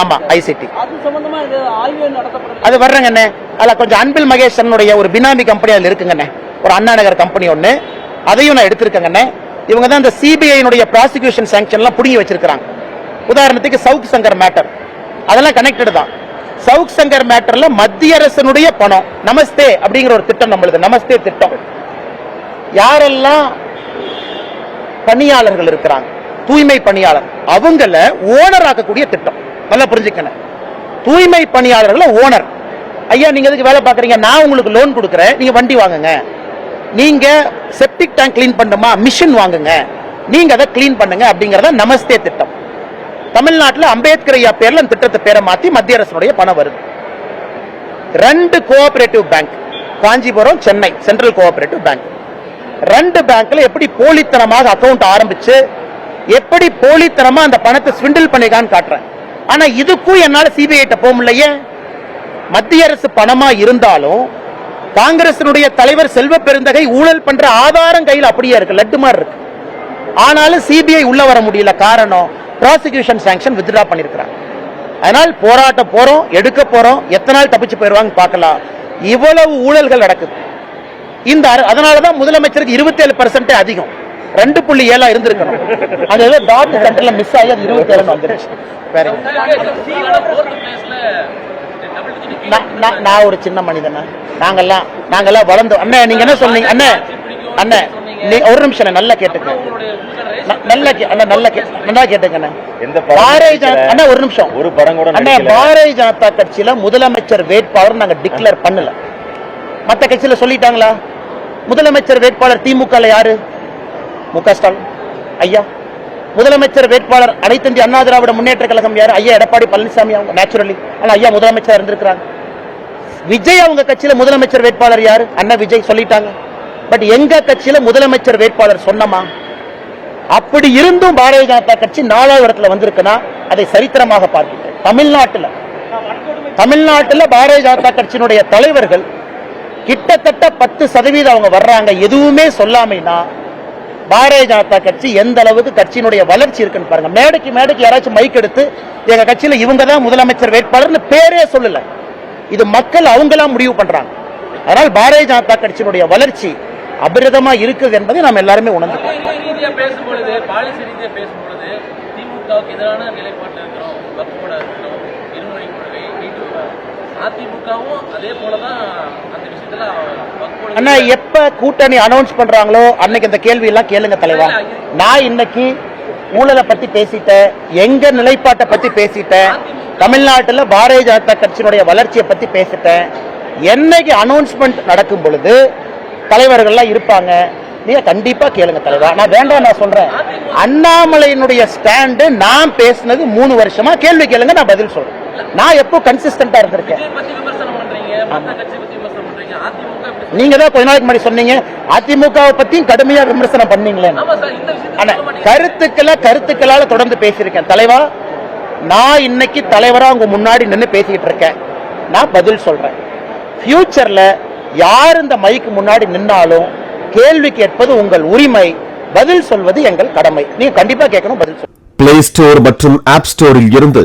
ஆமா ஐசிடி அது வர்றேங்கண்ணே அதுல கொஞ்சம் அன்பில் மகேஷனுடைய ஒரு பினாமி கம்பெனி அதுல இருக்குங்கண்ணே ஒரு அண்ணா நகர் கம்பெனி ஒண்ணு. அதையும் நான் எடுத்திருக்கேங்கண்ணே இவங்க தான் இந்த சிபிஐனுடைய ப்ராசிக்யூஷன் சாங்ஷன்லாம் புடுங்கி வச்சிருக்காங்க உதாரணத்துக்கு சவுக் சங்கர் மேட்டர் அதெல்லாம் கனெக்டட் தான். சவுக் சங்கர் மேட்டர்ல மத்திய அரசனுடைய பணம். நமஸ்தே அப்படிங்கிற ஒரு திட்டம் நம்மளுக்கு நமஸ்தே திட்டம். யாரெல்லாம் பணியாளர்கள் இருக்கிறாங்க? தூய்மை பணியாளர். அவங்கள ஓனர் ஆக்கக்கூடிய திட்டம். நல்லா புரிஞ்சுக்கணும் தூய்மை பணியாளர்கள் ஓனர் ஐயா நீங்க எதுக்கு வேலை பார்க்கறீங்க? நான் உங்களுக்கு லோன் கொடுக்குறேன். நீங்க வண்டி வாங்குங்க. நீங்க செப்டிக் டேங்க் க்ளீன் பண்ணுமா? மிஷின் வாங்குங்க. நீங்க அதை கிளீன் பண்ணுங்க அப்படிங்கறத நமஸ்தே திட்டம். தமிழ்நாட்டில் அம்பேத்கர் ஐயா பேர்ல அந்த திட்டத்தை பேரை மாத்தி மத்திய அரசுடைய பணம் வருது. ரெண்டு cooperative bank Kanchipuram Chennai central cooperative bank ரெண்டு பேங்க்ல எப்படி போலித்தனமாக அக்கௌண்ட் ஆரம்பிச்சு எப்படி போலித்தனமா அந்த பணத்தை ஸ்விண்டில் பண்ணிக்கான்னு காட்டுறேன். ஆனா இதுக்கும் என்னால சிபிஐ போக முடியல மத்திய அரசு பணமா இருந்தாலும் காங்கிரசினுடைய தலைவர் செல்வ பெருந்தகை ஊழல் பண்ற ஆதாரம் கையில் அப்படியே இருக்கு லட்டு மாதிரி இருக்கு. ஆனாலும் சிபிஐ உள்ள வர முடியல காரணம் ப்ராசிக்யூஷன் சாங்ஷன் வித்ட்ரா பண்ணிருக்கிறாங்க. அதனால் போராட்டம் போறோம் எடுக்க போறோம் எத்தனை நாள் தப்பிச்சு போயிருவாங்க பார்க்கலாம். இவ்வளவு ஊழல்கள் நடக்குது. இந்த அதனாலதான் முதலமைச்சருக்கு இருபத்தேழு பர்சன்ட் அதிகம். ரெண்டு புள்ளி ஏழா இருந்திருக்கணும். அது ஏதோ டாட் சென்டர்ல மிஸ் ஆகி அது இருபத்தி ஏழு வந்துருச்சு. வேற? நான்- நான் நான் ஒரு சின்ன மனிதனா? நாங்கெல்லாம் நாங்கெல்லாம் வளர்ந்தோம் அண்ணே நீங்க என்ன சொன்னீங்க? அண்ணே அண்ணே நீ ஒரு நிமிஷம் நல்லா கேட்டுக்க. நல்லா அண்ணா நல்லா நல்லா படம் பாரதிய. அண்ணா ஒரு நிமிஷம். ஒரு படம் கூட அண்ணே. பாரதிய ஜனதா கட்சியில முதலமைச்சர் வேட்பாளர் நாங்க டிக்ளேர் பண்ணல. மத்த கட்சியில சொல்லிட்டாங்களா? முதலமைச்சர் வேட்பாளர் திமுக யாரு? மு க ஸ்டாலின் ஐயா முதலமைச்சர் வேட்பாளர் அனைத்து அண்ணா திராவிட முன்னேற்ற கழகம் யார்? ஐயா எடப்பாடி பழனிசாமி அவங்க நேச்சுரலி ஆனா ஐயா முதலமைச்சர் இருந்திருக்கிறாங்க. விஜய் அவங்க கட்சியில முதலமைச்சர் வேட்பாளர் யாரு? அண்ணா விஜய் சொல்லிட்டாங்க. பட் எங்க கட்சியில முதலமைச்சர் வேட்பாளர் சொன்னமா? அப்படி இருந்தும் பாரதிய ஜனதா கட்சி நாலாவது இடத்துல வந்திருக்குன்னா அதை சரித்திரமாக பார்க்கிறேன் தமிழ்நாட்டுல தமிழ்நாட்டுல பாரதிய ஜனதா கட்சியினுடைய தலைவர்கள் கிட்டத்தட்ட பத்து சதவீதம் அவங்க வர்றாங்க. எதுவுமே சொல்லாமைனா பாரதிய ஜனதா கட்சி எந்த அளவுக்கு கட்சியினுடைய வளர்ச்சி இருக்குன்னு பாருங்க. மேடைக்கு மேடைக்கு யாராச்சும் மைக் எடுத்து எங்க கட்சியில இவங்க தான் முதலமைச்சர் வேட்பாளர்னு பேரே சொல்லல. இது மக்கள் அவங்களா முடிவு பண்றாங்க. அதனால் பாரதிய ஜனதா கட்சியினுடைய வளர்ச்சி அபிரதமா இருக்குது என்பதை நாம் எல்லாருமே உணர்ந்து பேசும்பொழுது பாலிசி ரீதியா பேசும்பொழுது திமுகவுக்கு எதிரான நிலைப்பாட்டில் இருக்கிறோம். அதிமுகவும் அதே அந்த விஷயத்துல வக்குப்பட அண்ணா எப்ப கூட்டணி அனௌன்ஸ் பண்றாங்களோ அன்னைக்கு இந்த கேள்வி எல்லாம் கேளுங்க தலைவா. நான் இன்னைக்கு ஊழலை பத்தி பேசிட்டேன் எங்க நிலைப்பாட்டை பத்தி பேசிட்டேன் தமிழ்நாட்டுல பாரதிய ஜனதா கட்சியினுடைய வளர்ச்சியை பத்தி பேசிட்டேன். என்னைக்கு அனௌன்ஸ்மெண்ட் நடக்கும் பொழுது தலைவர்கள்லாம் இருப்பாங்க நீங்க கண்டிப்பா கேளுங்க தலைவா. நான் வேண்டாம் நான் சொல்றேன். அண்ணாமலையினுடைய ஸ்டாண்டு நான் பேசினது மூணு வருஷமா கேள்வி கேளுங்க நான் பதில் சொல்றேன். நான் எப்போ கன்சிஸ்டன்டா இருந்திருக்கேன். விஜய் பத்தி விமர்சனம் பண்றீங்க மற்ற கட்சி பத்தி விமர்சனம் பண்றீங்க அதிமுக இப்படி நீங்க தான் கொஞ்ச நாளைக்கு முன்னாடி சொன்னீங்க அதிமுகவை பத்தியும் கடுமையா விமர்சனம் பண்ணீங்களே ஆமா சார் இந்த விஷயத்துல அண்ணா சொல்ல மாட்டீங்க. கருத்துக்களை கருத்துக்களால தொடர்ந்து பேசியிருக்கேன். தலைவா நான் இன்னைக்கு தலைவரா உங்க முன்னாடி நின்னு பேசிக்கிட்டு இருக்கேன். நான் பதில் சொல்றேன். ஃபியூச்சர்ல யார் இந்த மைக்கு முன்னாடி நின்னாலும் கேள்வி கேட்பது உங்கள் உரிமை. பதில் சொல்வது எங்கள் கடமை. நீங்க கண்டிப்பா கேட்கணும் பதில் சொல்லுங்க. பிளே ஸ்டோர் மற்றும் ஆப் ஸ்டோரில் இருந்து